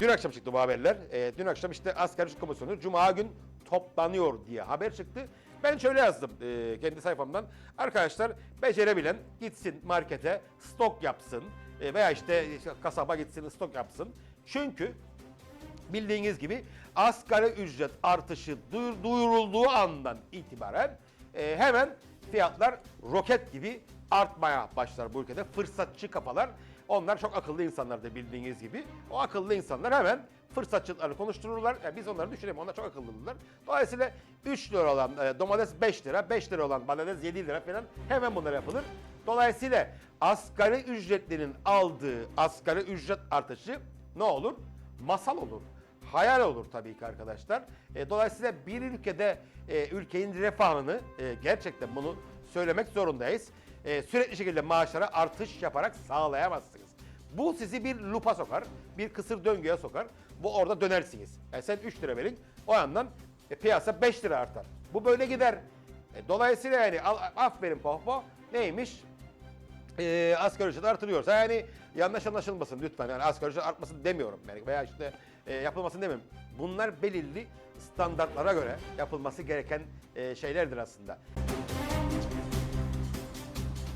Dün akşam çıktı bu haberler. Ee, dün akşam işte asgari ücret komisyonu Cuma gün toplanıyor diye haber çıktı. Ben şöyle yazdım e, kendi sayfamdan. Arkadaşlar becerebilen gitsin markete stok yapsın e, veya işte, kasaba gitsin stok yapsın. Çünkü bildiğiniz gibi asgari ücret artışı duyur- duyurulduğu andan itibaren e, hemen fiyatlar roket gibi artmaya başlar bu ülkede. Fırsatçı kafalar. Onlar çok akıllı insanlardır bildiğiniz gibi. O akıllı insanlar hemen fırsatçılıklarını konuştururlar. Yani biz onları düşünelim. Onlar çok akıllıdırlar. Dolayısıyla 3 lira olan e, domates 5 lira, 5 lira olan patates 7 lira falan hemen bunlar yapılır. Dolayısıyla asgari ücretlinin aldığı asgari ücret artışı ne olur? Masal olur hayal olur tabii ki arkadaşlar. E, dolayısıyla bir ülkede e, ülkenin refahını e, gerçekten bunu söylemek zorundayız. E, sürekli şekilde maaşlara artış yaparak sağlayamazsınız. Bu sizi bir lupa sokar, bir kısır döngüye sokar. Bu orada dönersiniz. Yani sen 3 lira verin, o yandan e, piyasa 5 lira artar. Bu böyle gider. E, dolayısıyla yani al, aferin pohpo neymiş? E, asgari ücret artırıyorsa yani yanlış anlaşılmasın lütfen yani asgari ücret artmasın demiyorum yani veya işte e, yapılmasın demiyorum. Bunlar belirli standartlara göre yapılması gereken e, şeylerdir aslında.